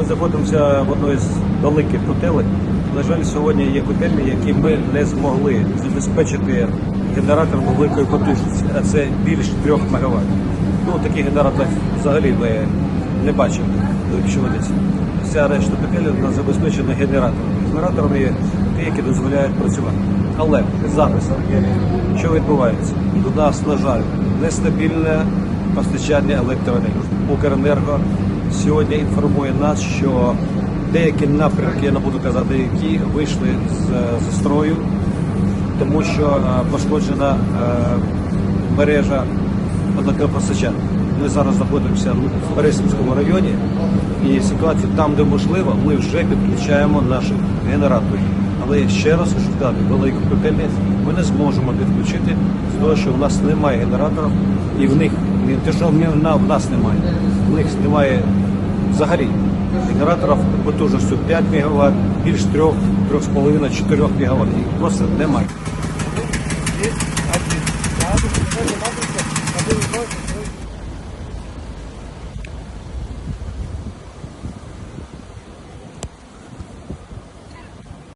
знаходимося в одній з великих котелень. На жаль, сьогодні є котельні, які ми не змогли забезпечити генератором великої потужності, а це більш 3 МВт. Ну, такі генератори взагалі ми не бачимо. Вся решта котелень у нас забезпечена генераторами. Генераторами є ті, які дозволяють працювати. Але зараз, що відбувається? У нас, на жаль, нестабільне постачання електроенергії. Укренерго сьогодні інформує нас, що деякі напрямки, я не буду казати, які вийшли з, з строю, тому що е, пошкоджена е, мережа водопостачання. Ми зараз знаходимося в Березівському районі, і ситуація там, де можливо, ми вже підключаємо наші генератори. Але ще раз хочу сказати, велику котельні ми не зможемо підключити з того, що в нас немає генераторів, і в них не те, що в нас немає, в них немає взагалі генераторів потужністю 5 МВт, більш 3, 3,5, 4 МВт. Їх просто немає.